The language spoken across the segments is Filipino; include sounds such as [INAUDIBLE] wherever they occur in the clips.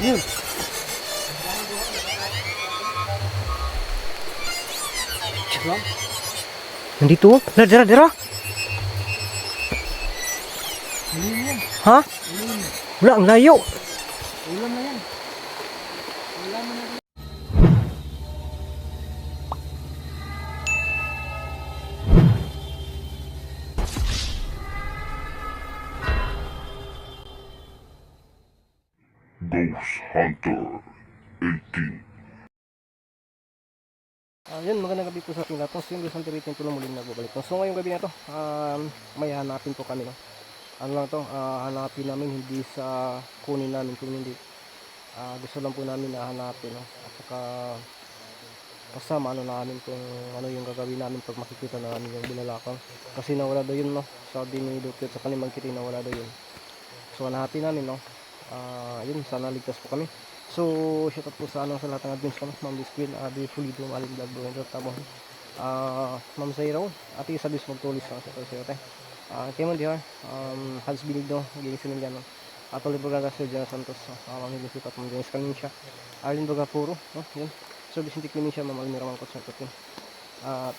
Yun. Nandito dara, dara. Ha? Wala, ang layo. Gabi po sa. So, yung Luzon Tiritin po muling nagbabalik. So, ngayong gabi na to, um, may hanapin po kami. No? Ano lang to, ah, hanapin namin hindi sa kunin namin kung hindi. Ah, gusto lang po namin na hanapin. No? At saka, kasama ano namin kung ano yung gagawin namin pag makikita namin yung binalakang. Kasi nawala daw yun, no? Sabi ni Dukit sa kanilang kiti, nawala daw yun. So, hanapin namin, no? Ah, yun, sana ligtas po kami. So, shout out po sa ano sa lahat ng admins ko? Ma'am Bisquil, Adi Fulido, Maling Vlog, Bro, Hendro, Tabong, ah, Ma'am Zairaw, Ate Isabis Magtulis, no? Shout out sa iyo, te. Ah, Timon Dihar, um, Hans Binigdo, Giling Siniliano, Atol Ibraga, Sir Jan Santos, uh, Ma'am Hilisip at Ma'am Dennis Calincia, Arlene Bagapuro, no? Yun. Sir Vicente Clemencia, Ma'am Almira Mangkot, shout out yun. At,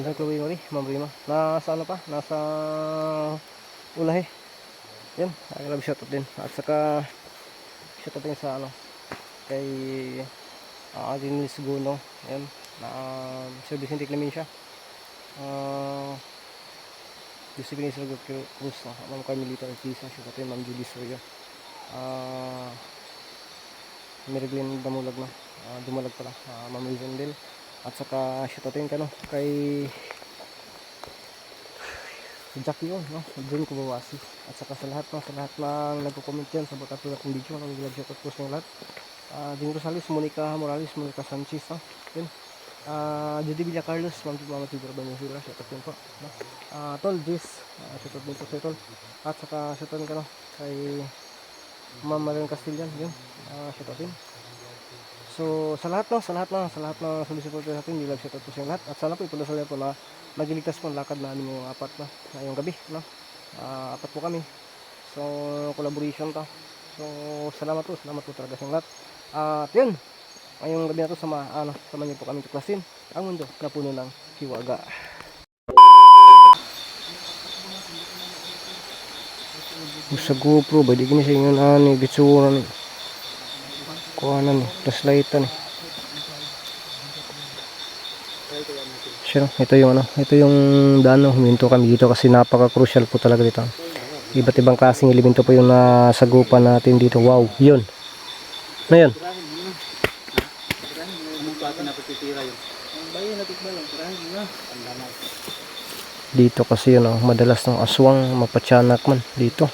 Insan Chloe Marie, Ma'am Rima, nasa ano pa? Nasa Ulahe. Yan, ay love shoutout din. At saka shoutout din sa ano kay uh, Denise Guno. Yan, na uh, Sir Vicente Clemencia. Uh, Josephine Israel Cruz, no? Ma'am Carmelita Ortiza, shoutout din Ma'am Julie Soria. Uh, Meriglin Damulag na. Uh, Dumalag pala. Uh, Ma'am Rizendel. At saka shoutout din ka no kay si Jackie yun, no? Doon ko bawasi. At saka sa lahat, no? Sa lahat ng nagko-comment yan sa bata tulad ng video, no? Nag-vlog shoutout po sa lahat. Uh, Ding Rosales, Monica Morales, Monica Sanchez, no? Yun. Uh, Judy Villa Carlos, Ma'am Mama Siguro Banyo Siguro, shoutout yun po. No? Uh, Tol, Jis, uh, shoutout din po sa Tol. At saka shoutout din ka, no? Kay Ma'am Marian Castillan, yun. Uh, shoutout din. So, sa lahat no, sa lahat no, sa lahat ng solicitors natin, nilag shoutout po sa inyo lahat. At sana po sa po na magiligtas po ang lakad namin yung apat na ngayong gabi, no? Ah, apat po kami. So, collaboration to. So, salamat po, salamat po talaga sa lahat. At yun, ngayong gabi na to, sama, ano, sama niyo po kami tuklasin ang mundo na puno ng hiwaga. Sa GoPro, ba di kini sa inyo na ni bitsura ni kuhanan ni flashlightan ni Sure, ito yung ano, ito yung daan no, huminto kami dito kasi napaka crucial po talaga dito. Iba't ibang klaseng elemento po yung nasagupan natin dito. Wow, yun. Ano yun? Dito kasi yun, oh, madalas ng aswang, mapatyanak man dito.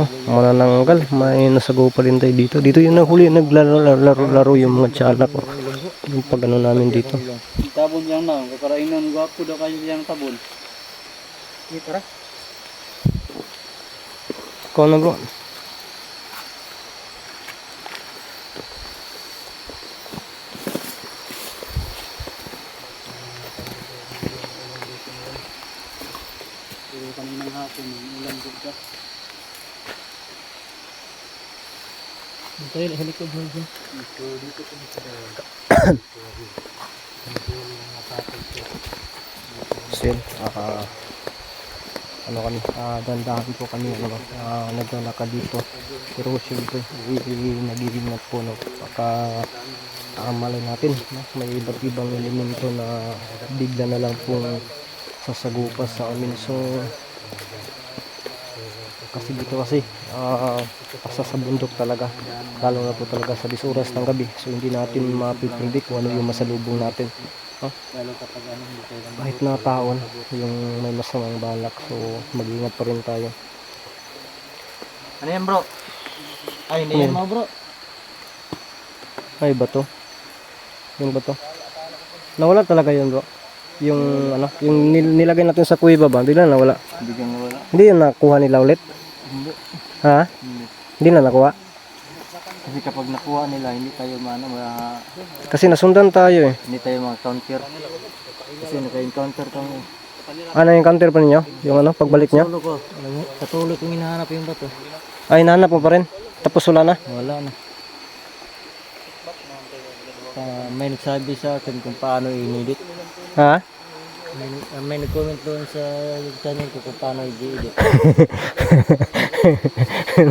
Oh, manananggal, may nasagupa rin tayo dito. Dito yung nahuli, naglalaro-laro yung mga tiyanak. Oh. Yung pag ano namin dito. Tabon lang na. Kakarainan, gwapo daw kayo siyang tabon. Dito ra. Ikaw na bro. Kaninang hapon, ulan din ka. Tayo, helikod mo dyan. Dito, dito ko nito Still, ah, ano kami, ah, dandahan po kami, ano, ah, naglalakad dito. Pero syempre, i- nag-iingat po, no, baka tama lang natin, no? may iba't ibang elemento na bigla na lang pong sasagupa sa amin. So, kasi dito kasi, ah, asa sa bundok talaga, lalo na po talaga sa bisuras ng gabi. So, hindi natin mapipredict kung ano yung masalubong natin. Ano, lang. kahit na taon yung may masamang balak so mag-ingat pa rin tayo Ano yan bro? Ay, hindi Ano yan yan? mo bro. ay bato yung bato nawala talaga yun bro yung ano yung nil- nilagay natin sa kuweba ba bigla nawala Hindi ka nawala. hindi yun nakuha nila ulit Hindi. ha Hindi. hindi na nakuha Kasi kapag nakuha nila, hindi tayo mana, ma, kasi nasundan tayo eh hindi tayo mga-counter. Kasi naka-encounter kami. ano yung counter pa ninyo yung ano pagbalik nyo Tulo ko. Sa tulo kong hinahanap yung bato. ay nahanap mo pa rin Tapos wala na? Wala na. Ah, may nagsabi sa akin kung paano i-edit. Ha? May, may nag-comment doon sa channel ko kung paano i-edit.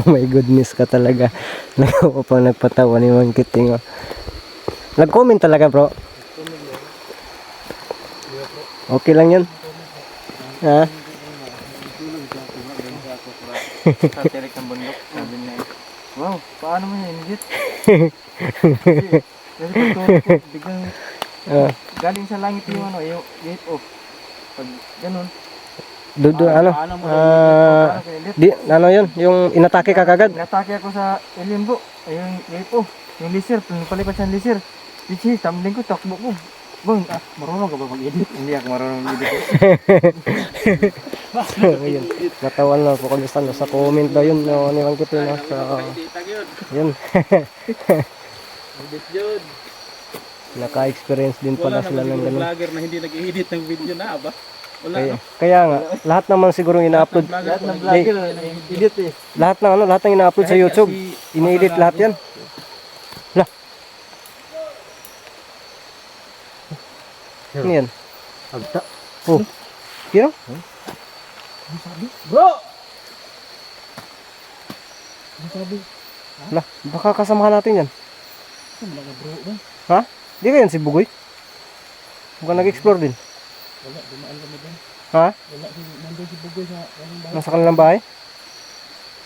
oh [LAUGHS] my goodness ka talaga. Nagawa pang nagpatawa ni Mang Kiting. oh. Nag-comment talaga bro. Okay lang yun. Ha? Sa tirik ng bundok, sabi niya. Wow, paano mo? [LAUGHS] Kasi pagtulog ko, biglang Ah, galing sa langit yung ano, yung gate off. Pag ganun, do, ano? mo Ah, paano ka edit? di, ano yun? Yung inatake ka kagad? Natake ako sa alien bro. Ayun, gate off. Yung laser, palipat sa laser. Pichi, tumbling ko, takbo ko. Bang, ah, marunong ka ba mag-edit? [LAUGHS] Hindi ako marunong mag-edit. Ayun. Natawan na po kami sa, sa comment daw yun. No, ni Mang Kiting. No, sa, yun. [LAUGHS] Edit yun. Naka-experience din pala sila ng ganun. vlogger na hindi nag-edit ng video na ba? Wala Kaya, kaya nga, lahat naman siguro ina-upload. Lahat ng vlogger nag-edit eh. Lahat ng ano, lahat ng ina-upload sa YouTube. Ini-edit lahat yan. Lah. Ano yan? Agta. Oh. Kino? Bro! Lah, baka kasamahan natin yan. Mga bro ba? Ha? Di ka yan si Bugoy? Mukhang nag-explore din. Wala, dumaan kami doon. Ha? Wala, si- nandun si Bugoy sa anong bahay. Nasa kanilang bahay?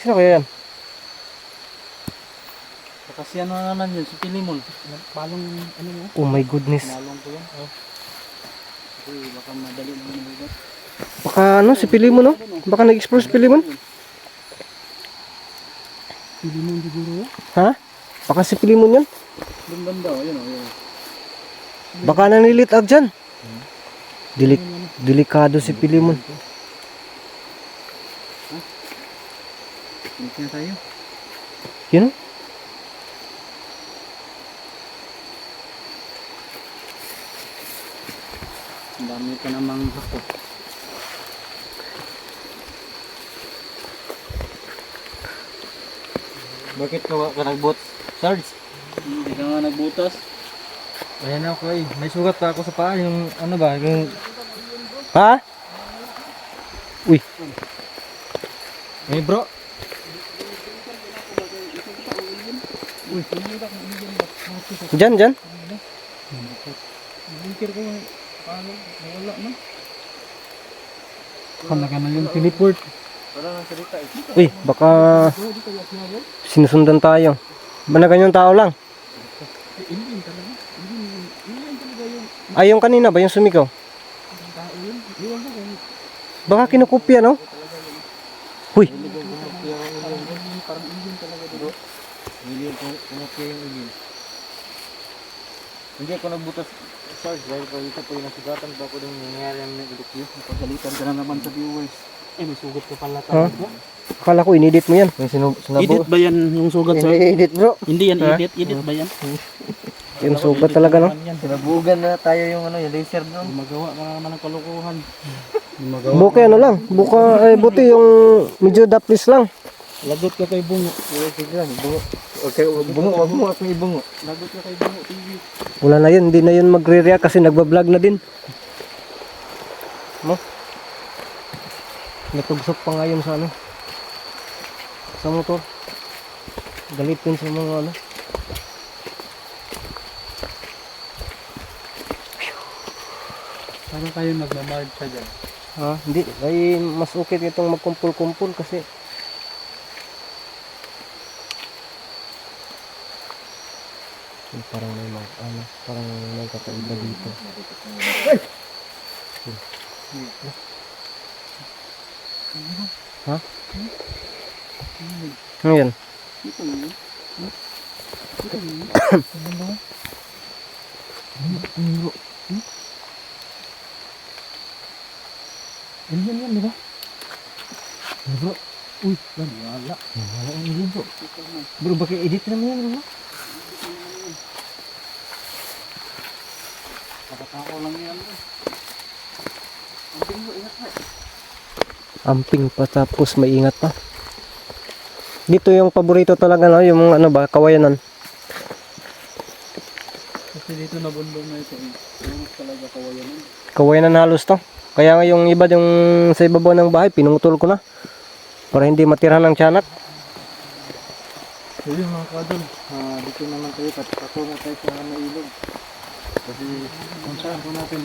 Sino kaya yan? Kasi ano naman yun, si Pilimon. Palong ano mo? Oh my goodness. Palong ko yan. Oh. Kasi baka madali naman yung lugar. Baka ano, si Pilimon no? Baka nag-explore si Pilimon? Pilimon siguro yan? Ha? Baka si Pilimon yan? Doon banda, oh, yun oh. Yun. Baka nanilitag dyan. Dilik delikado si Pilimon. Hindi na tayo. Yun? Ang dami ka namang hako. Bakit ka, ka nagbot? Sarge? Hindi ka nga nagbutas. Ayan ako eh. May sugat pa ako sa paa. Yung ano ba? Yung... Ha? Uy, Eh bro. dyan, dyan. Bingkir ko paano? Wala na. Kala ka na yung teleport. Wala nang salita eh. Uy, baka sinusundan tayo. Ba na ganyang tao lang? Ay, yung kanina ba yung sumigaw? Baka kinukupya, no? Huy, Hindi ko kumapya yung ilin. Hindi ako nagbutas Sarge dahil pa ito po yung nasugatan pa ako nangyari ang nag-review. Napagalitan ka na naman sa viewers. Eh, may sugat ka pala Ha? akala ko inedit mo yan. May sinub Edit ba yan yung sugat sir? edit bro. Hindi yan edit. Edit ba yan? Yung sugat talaga, no? Sinabugan na tayo yung ano, yung laser doon. Magawa ka na naman ng kalukuhan. Magawa. Buka ano lang. Buka, eh, buti yung medyo daplis lang. Lagot ka kay Bungo. Sige lang, Bungo. Okay, Bungo, wag mo ako ibungo. Lagot ka kay Bungo TV. Wala na yun, hindi na yun magre-react kasi nagbablog na din. Mo? Natugsok pa nga yun sa ano. Sa motor. Galit yun sa mga ano. Paano kayo nagmamahal sa dyan? Ha? Hindi. Ay, mas okay itong magkumpul-kumpul kasi Ay, parang may mga, ano, parang may kakaiba dito. Ha? Ano yan? [COUGHS] Yan yan yan, di ba? Ano bro? Uy, yan, wala. Wala ang ilin bro. Bro, bakit edit naman yan bro? Nakatako lang yan. Amping pa tapos maingat pa. Dito yung paborito talaga no, yung ano ba, kawayanan. Dito nabundong na ito. Tulog talaga kawayan. Kawayanan halos to. Kaya nga yung iba yung sa ibabaw ng bahay, pinungutol ko na. Para hindi matira ng tiyanak. So yun mga kadol, ah, dito naman tayo, pat- patungo tayo sa mailog. Kasi kung saan po natin,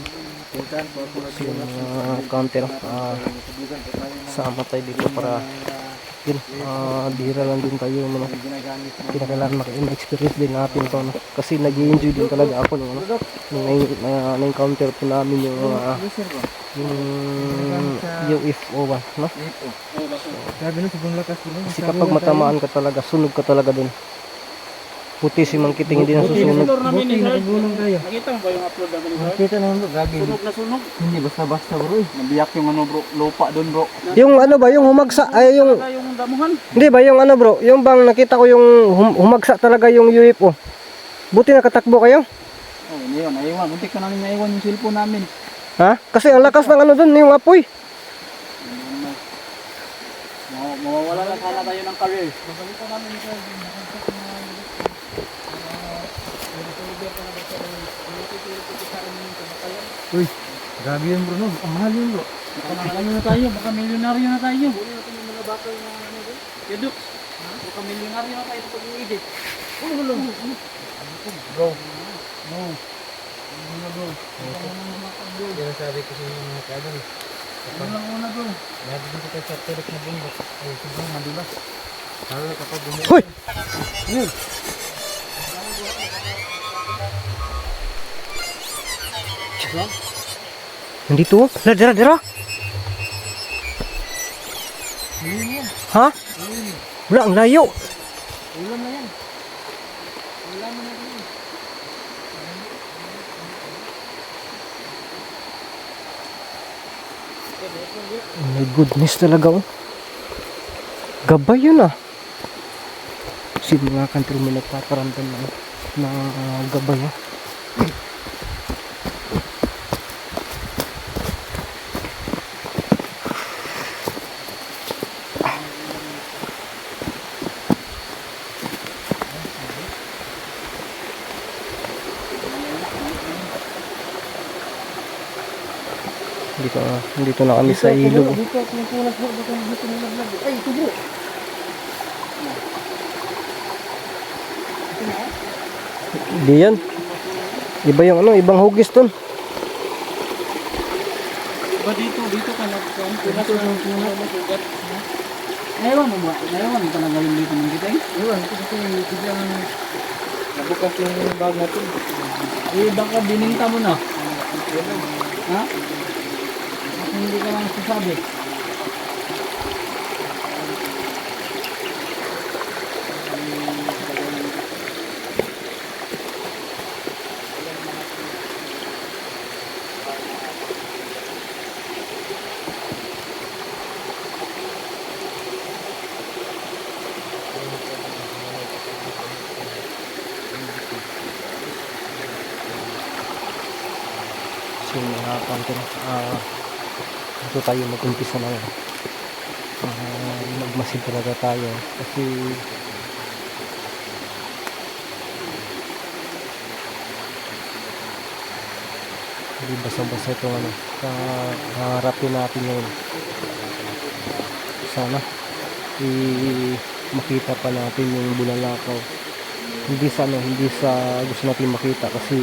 kung saan po ako natin Yung uh, counter, ah, ng sama tayo dito para yun, ah, bihira lang din tayo ano, ginagamit na kinakailangan maka-experience din natin to no? kasi nag enjoy din talaga ako nung ano nung na, na, po namin yung uh, ba? yung UFO ba no lang. kasi kapag matamaan ka talaga sunog ka talaga dun puti si Mang Kiting hindi na susunog Buti, nakagulong tayo. Nakita mo ba yung upload namin ni Sir? Nakita naman bro, grabe. Sunog na sunog. Hindi basta-basta bro eh. Nabiyak yung ano bro, lupa doon bro. yung ano ba yung humagsa ay yung yung damuhan. hindi ba yung ano bro yung bang nakita ko yung hum- humagsa talaga yung UFO buti nakatakbo kayo Oh, yun, yun, naiwan. Muntik ka namin naiwan yung cellphone namin. ha kasi ang lakas ng ano dun yung apoy Maw- Mawawala na sana tayo ng career. Babalikan namin sa Uy, grabe yun bro no. Ang mahal yun bro. Baka ano na tayo, baka milyonaryo na tayo. Kunin natin yung mga bakal na ano doon. Yaduk. Baka milyonaryo na tayo pag i-edit. Ulo, ulo. Bro. No. Yan sabi ko sa inyo mga kadol. Ano lang muna bro. Grabe dito tayo sa tulik na bundok. Ay, sobrang madulas. Lalo kapag bumili. Hoy! Nandito? Dira, dira, dira. Ha? Wala, ang layo. Ulam na yan. Ulam na yan. Oh my goodness talaga oh. Gabay yun ah. Si mga country mo nagpaparamdam na, na ah, gabay ah. Dito, dito na kami sa ilog. oh. Ay, ito bro. Di yan. Iba yung ano, ibang hugis dun. Ba dito, dito ka nagkaon. Kulas na ng. Naiwan mo ba? Naiwan mo ka na galing dito ng kita eh? Ito kasi biglang nabukas yung bag natin. Eh, baka bininta mo na. Ha? Hindi ka lang sasabi. So mga counter, ah dito tayo mag-umpisa na yun. Ah, magmasid talaga tayo kasi hindi basa-basa itong ano, kaharapin natin yun. Sana i makita pa natin yung bulalakaw. Hindi sa ano, hindi sa gusto natin makita kasi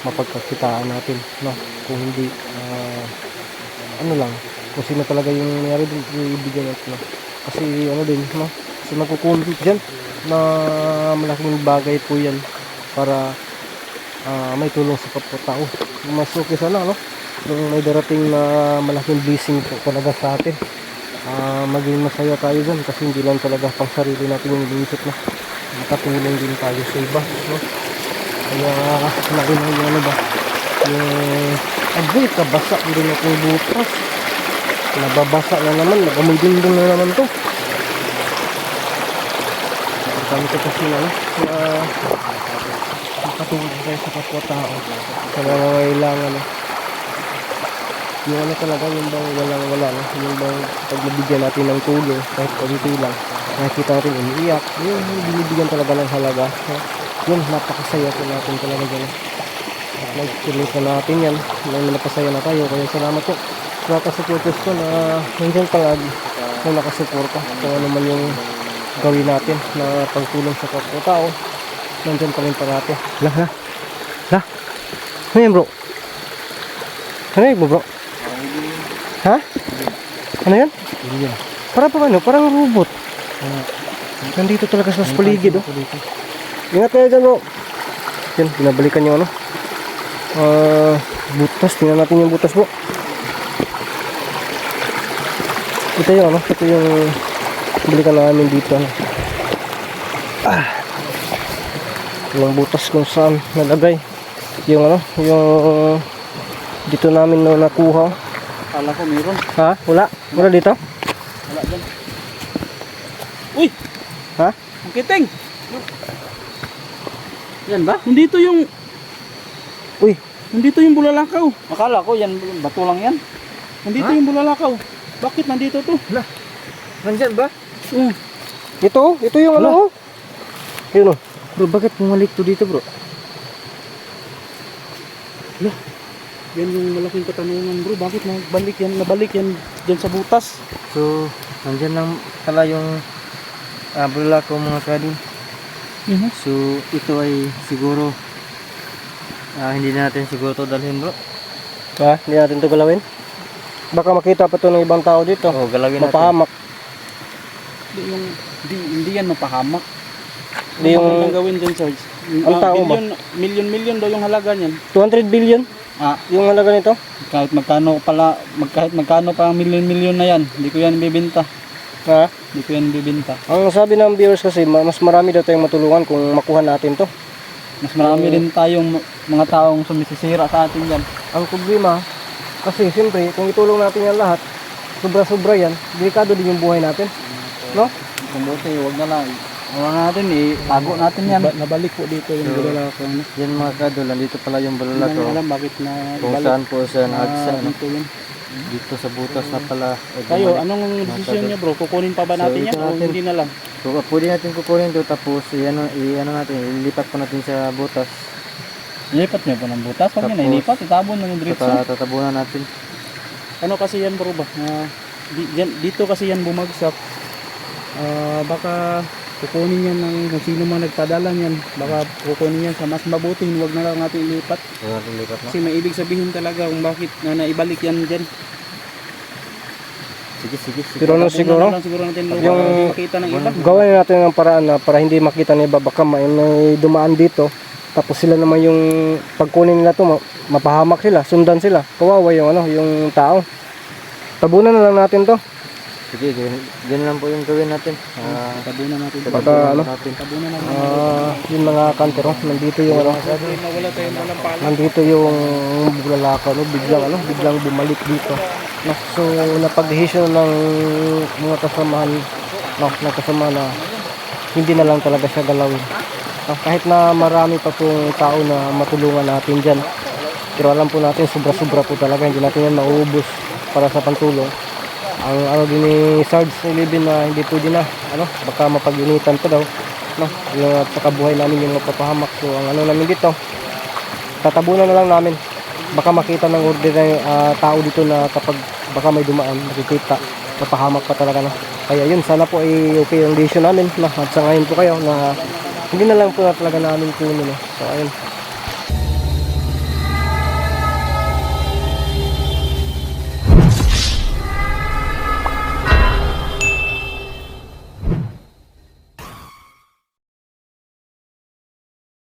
mapagkakitaan natin no kung hindi ah, ano lang kung sino talaga yung nangyari din ibigyan natin no? kasi ano din no? Kasi magkukulit dyan na malaking bagay po yan para ah, may tulong sa kapwa-tao mas okay sana no? Yung may darating na malaking blessing po talaga sa atin Ah, maging masaya tayo dyan kasi hindi lang talaga pang sarili natin yung iniisip no? Makatulong din tayo sa iba no? Kaya nauna yung ano ba yung agoy kabasa din ako bukas nababasa na naman nagamoy din din na naman to kami ko kasi na na makatulong tayo sa kapwa tao sa nangangailangan no? yung ano talaga yung bang walang wala no? yung bang pag nabigyan natin ng tulong kahit konti lang nakikita natin umiiyak yun yung binibigyan talaga ng halaga no? yun napakasaya po natin talaga dyan na-experience na natin yan. Na napasaya na tayo. Kaya salamat po. Sa mga supporters ko na nandiyan palagi na nakasuporta kung ano man yung gawin natin na pagtulong sa kapwa tao. Nandiyan pa rin parati. Lah lah lah ano yan bro? Ano yan bro? Ha? Ano yan? Para pa ano? Parang robot. Nandito talaga sa paligid oh. ingat kayo dyan bro. Yan binabalikan yung ano ah butas tingnan natin yung butas bro ito yung ano ito yung balikan namin dito ano. ah walang butas kung saan nalagay yung ano yung dito namin no nakuha Kala ko meron. ha wala wala dito Wala dyan. Uy! ha Ang kiting! Yan ba? Nandito yung... uy Nandito yung bulalakaw. Akala ko yan, bato lang yan. Nandito Ha? yung bulalakaw. Bakit nandito to? Nandyan ba? Uh, ito ito yung ano oh yun oh Bro, bakit bumalik to dito bro? yan yung malaking katanungan bro. Bakit nabalik yan? Nabalik yan dyan sa butas. So, nandyan lang pala yung uh, bulala ko mga kadin. Mhm. So, ito ay siguro ah, hindi na natin siguro to dalhin bro. ha hindi natin to galawin baka makita pa to ng ibang tao dito Oh, galawin natin. mapahamak Hindi, yung, hindi, hindi yan mapahamak. Hindi yung... Ang gawin dyan, Sarge? Ang tao ba? million, million, daw yung halaga niyan. 200 billion Ah, yung halaga nito kahit magkano pala, mag, kahit magkano pa ang million-million na yan, hindi ko yan bibenta. ha Hindi ko yan bibenta. ang sabi ng viewers kasi ma- mas marami daw tayong matulungan kung makuha natin to Mas marami rin tayong mga taong sumisisira sa atin yan. ang problema kasi siyempre kung itulong natin yan lahat sobra-sobra yan delikado din yung buhay natin no Kung buti, huwag na lang. Huwag natin, itago natin yan. nabalik po dito yung So, bulala ko. Ano? Yan mga kadol, nandito pala yung Hindi bulala ko. alam bakit na Kung balik saan po siya nagsa, na ano, dito yun. Dito sa butas na pala. ay Kayo, bumalik. anong desisyon niyo bro? Kukunin pa ba So, natin ito yan o hindi na lang? So, uh, pwede natin kukunin to tapos i-ano, i-ano natin, ilipat po natin sa butas. Ilipat niyo po ng butas. Huwag niyo na ilipat. Itabon ng diretso. Tata, tatabunan natin. Ano kasi yan bro ba? Na, di, yan, dito kasi yan bumagsak. Ah, baka kukunin yan ng kung sino man nagpadala niyan. Baka kukunin yan sa mas mabuting huwag na lang natin ilipat. Huwag natin ilipat na. Kasi may ibig sabihin talaga kung bakit na naibalik yan dyan. Sige, sige, sige. Pero ano Tapunan siguro na lang siguro natin lupa yung- para hindi makita ng iba. gawin natin ng paraan na para hindi makita ni iba baka may, may dumaan dito tapos sila naman yung pagkunin nila to ma- mapahamak sila sundan sila kawawa yung ano yung tao tabunan na lang natin to Sige, ganyan, ganyan lang po yung gawin natin. Ah, Tabunan natin. Baka tatabunan ano? natin. Tabunan natin. Ah, yun mga kantero nandito yung ano walang pala. nandito yung bulalaka no biglang ano biglang bumalik dito no so napagdesisyon ng mga kasamahan no ng kasama na hindi na lang talaga siya galawin no, kahit na marami pa pong tao na matulungan natin dyan pero alam po natin sobra sobra po talaga hindi natin yan mauubos para sa pantulong ang ano din ni Sarge Ilibin na hindi pwede na ano baka mapag-initan pa daw no? Yung at saka namin yung mapapahamak so ang ano namin dito tatabunan na lang namin. Baka makita ng ordinary ah, tao dito na kapag baka may dumaan makikita mapahamak pa talaga na kaya yun sana po ay okay yung decision namin na at sa ngayon po kayo na hindi na lang po na talaga namin kunin no? so ayun